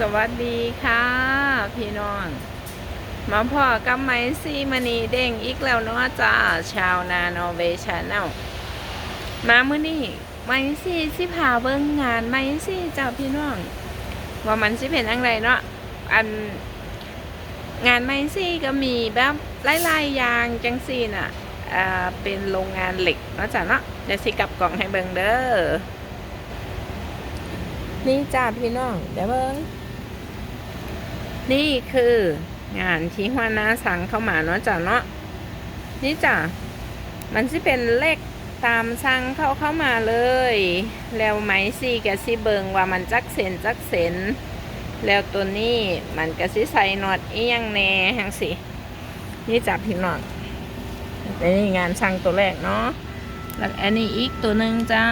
สวัสดีค่ะ พี่น้อง มาพ่อกับไมซี่มณีเด้งอีกแล้วเนาะจ้า ชาวนานอเวชาแนลมาเมื่อนี้ไมซี่สิพาเบิ่งงานไมซี่จ้าพี่น้อง ว่ามันสิเป็นอะไรเนาะอัน งานไมซี่ก็มีแบบหลายๆอย่างจังซีน่ะอ่าเป็นโรงงานเหล็กเนาะจ้ะเนาะเดี๋ยวสิกลับกล่องให้เบิ่งเด้อนี่จ้าพี่น้องเดี๋ยวเบิ่ง นี่คืองานที่หัวหน้าสั่งเข้ามาเนาะจ้ะเนาะนี่จ้ะมันสิเป็นเลขตามสั่งเข้าเข้ามาเลย แล้วไหมสิกะสิเบิงว่ามันจักเซนจักเซนแล้วตัวนี้มันก็สิใส่นอตอียังแน่หังสินี่จับพี่น้องอันนี้งานช่างตัวแรกเนาะ แล้วอันนี้อีกตัวหนึ่งจ้า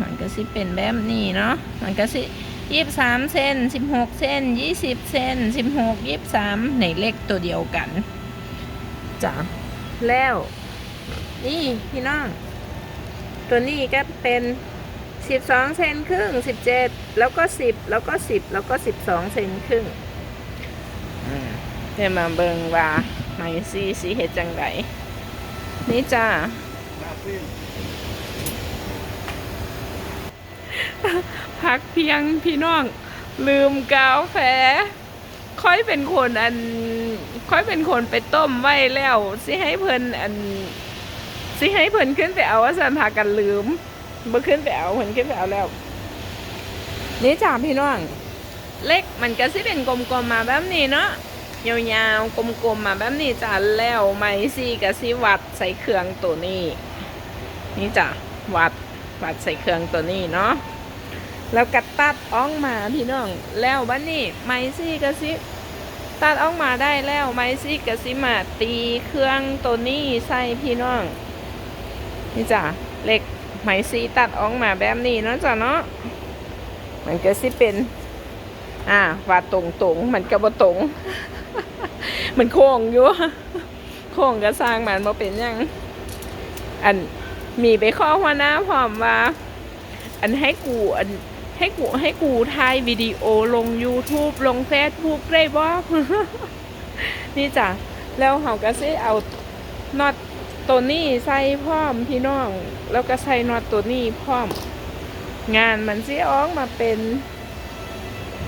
มันก็สิเป็นแบบนี้เนาะ มันก็สิ ยี่สิบสามเซนสิบหกเซนยี่สิบเซนสิบหกยี่สิบสามในเลขตัวเดียวกันจ้าแล้ว นี่พี่น้อง ตัวนี้ก็เป็นสิบสองเซนครึ่งสิบเจ็ดแล้วก็สิบแล้วก็สิบแล้วก็สิบสองเซนครึ่งอืมเดี๋ยวมาเบิงว่าไมซีสีเห็ดจังไดนี่จ้า พักเพียงพี่น้อง ลืมกาแฟ ค่อยเป็นคนอัน ค่อยเป็นคนไปต้มไว้แล้วสิให้เพิ่นอันสิให้เพิ่นขึ้นไปเอาว่าสันพากันลืมบ่ขึ้นไปเอาเพิ่นขึ้นไปเอาแล้วนี่จ้าพี่น้องเล็กมันก็สิเป็นกลมๆมาแบบนี้เนาะยาวๆกลมๆมาแบบนี้จ้าแล้วไม้สิก็สิวัดใส่เครื่องตัวนี้ นี่จ้ะวัดวัดใส่เครื่องตัวนี้เนาะ แล้วก็ตัดออกมาพี่น้อง แล้ววันนี้ไมซี่ก็สิตัดออกมาได้แล้วไมซี่ก็สิมาตีเครื่องตัวนี้ใส่พี่น้อง นี่จ้ะเหล็กไมซี่ตัดออกมาแบบนี้เนาะจ้ะเนาะมันก็สิเป็น อ่าว่าตรงตรงมันก็บ่ตรง มันโค้งอยู่โค้งก็สร้างมันบ่เป็นยัง อันมีไปข้อหัวหน้าพร้อมว่า อันให้กูอัน ให้กูให้กูถ่ายวิดีโอลง YouTube ลง Facebook ได้บ่นี่จ้ะ แล้วเขาก็สิเอาน็อตตัวนี้ใส่พร้อมพี่น้อง แล้วก็ใส่น็อตตัวนี้พร้อม งานมันสิออกมาเป็น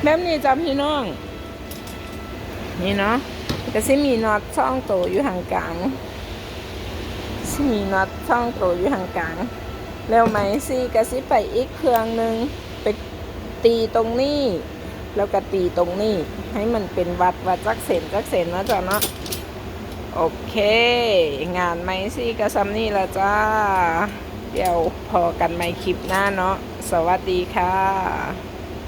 แบบนี้จ้ะพี่น้อง นี่เนาะก็สิมีน็อตช่องโตอยู่ห่างกลางสิมีน็อตช่องโตอยู่ห่างกลางแล้วไหมซี่ก็สิไปอีกเครื่องหนึ่ง ตีตรงนี้ แล้วก็ตีตรงนี้ ให้มันเป็นวัดวัดจักเสนจักเสนนะจ๊ะเนาะโอเค งานไหมสิกระซำนี่ละจ้า เดี๋ยวพอกันไหม่คลิปหน้าเนาะสวัสดีค่ะ